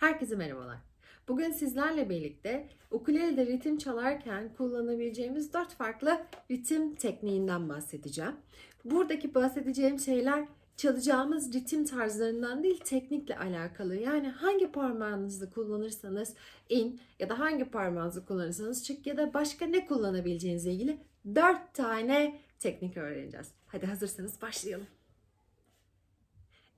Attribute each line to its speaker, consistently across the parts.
Speaker 1: Herkese merhabalar. Bugün sizlerle birlikte ukulelede ritim çalarken kullanabileceğimiz dört farklı ritim tekniğinden bahsedeceğim. Buradaki bahsedeceğim şeyler çalacağımız ritim tarzlarından değil teknikle alakalı. Yani hangi parmağınızı kullanırsanız in ya da hangi parmağınızı kullanırsanız çık ya da başka ne kullanabileceğinizle ilgili dört tane teknik öğreneceğiz. Hadi hazırsanız başlayalım.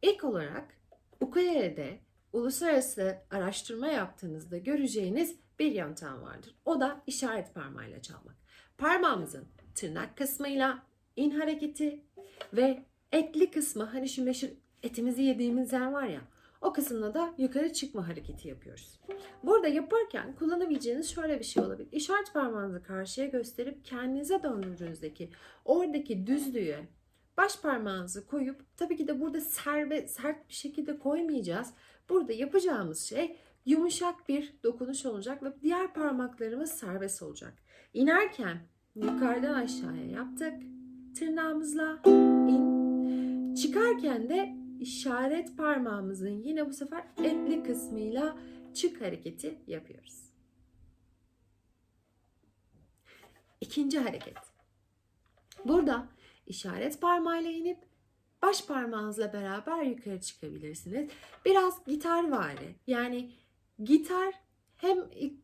Speaker 1: İlk olarak ukulelede uluslararası araştırma yaptığınızda göreceğiniz bir yöntem vardır. O da işaret parmağıyla çalmak. Parmağımızın tırnak kısmıyla in hareketi ve ekli kısmı hani şu meşhur etimizi yediğimiz yer var ya o kısımda da yukarı çıkma hareketi yapıyoruz. Burada yaparken kullanabileceğiniz şöyle bir şey olabilir. İşaret parmağınızı karşıya gösterip kendinize döndürdüğünüzdeki oradaki düzlüğe baş parmağınızı koyup tabii ki de burada serbe, sert bir şekilde koymayacağız. Burada yapacağımız şey yumuşak bir dokunuş olacak ve diğer parmaklarımız serbest olacak. İnerken yukarıdan aşağıya yaptık. Tırnağımızla in. Çıkarken de işaret parmağımızın yine bu sefer etli kısmıyla çık hareketi yapıyoruz. İkinci hareket. Burada işaret parmağıyla inip baş parmağınızla beraber yukarı çıkabilirsiniz. Biraz gitar vari. Yani gitar hem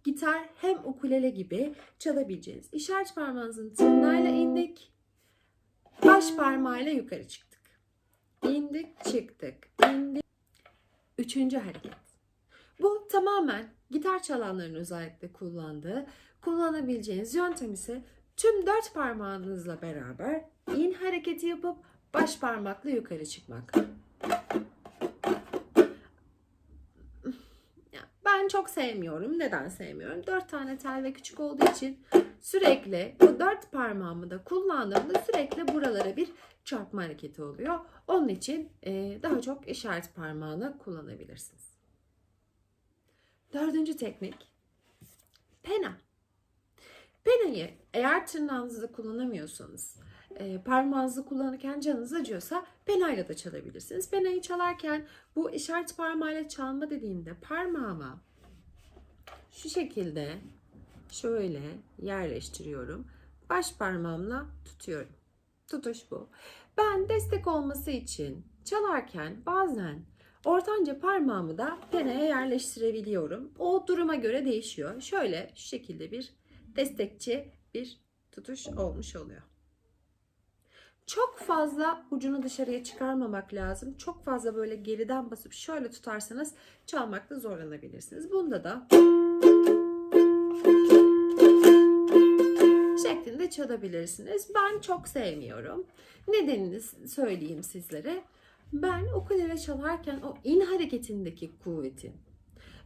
Speaker 1: gitar hem ukulele gibi çalabileceğiniz. İşaret parmağınızın tırnağıyla indik. Baş parmağıyla yukarı çıktık. İndik çıktık. İndik. Üçüncü hareket. Bu tamamen gitar çalanların özellikle kullandığı, kullanabileceğiniz yöntem ise tüm dört parmağınızla beraber in hareketi yapıp baş parmakla yukarı çıkmak. Ben çok sevmiyorum. Neden sevmiyorum? Dört tane tel ve küçük olduğu için sürekli bu dört parmağımı da kullandığımda sürekli buralara bir çarpma hareketi oluyor. Onun için daha çok işaret parmağını kullanabilirsiniz. Dördüncü teknik pena. Penayı eğer tırnağınızı kullanamıyorsanız e, parmağınızı kullanırken canınız acıyorsa penayla da çalabilirsiniz. Penayı çalarken bu işaret parmağıyla çalma dediğimde parmağıma şu şekilde şöyle yerleştiriyorum. Baş parmağımla tutuyorum. Tutuş bu. Ben destek olması için çalarken bazen ortanca parmağımı da penaya yerleştirebiliyorum. O duruma göre değişiyor. Şöyle şu şekilde bir destekçi bir tutuş olmuş oluyor. Çok fazla ucunu dışarıya çıkarmamak lazım. Çok fazla böyle geriden basıp şöyle tutarsanız çalmakta zorlanabilirsiniz. Bunda da şeklinde çalabilirsiniz. Ben çok sevmiyorum. Nedenini söyleyeyim sizlere. Ben ukulele çalarken o in hareketindeki kuvveti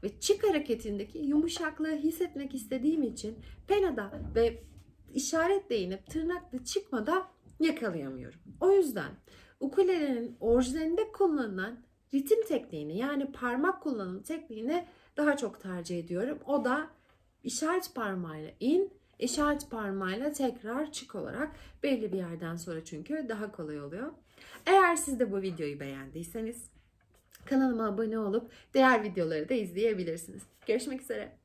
Speaker 1: ve çık hareketindeki yumuşaklığı hissetmek istediğim için penada ve işaretle inip tırnakla çıkmada yakalayamıyorum. O yüzden ukulelenin orijinalinde kullanılan ritim tekniğini yani parmak kullanım tekniğini daha çok tercih ediyorum. O da işaret parmağıyla in, işaret parmağıyla tekrar çık olarak belli bir yerden sonra çünkü daha kolay oluyor. Eğer siz de bu videoyu beğendiyseniz kanalıma abone olup diğer videoları da izleyebilirsiniz. Görüşmek üzere.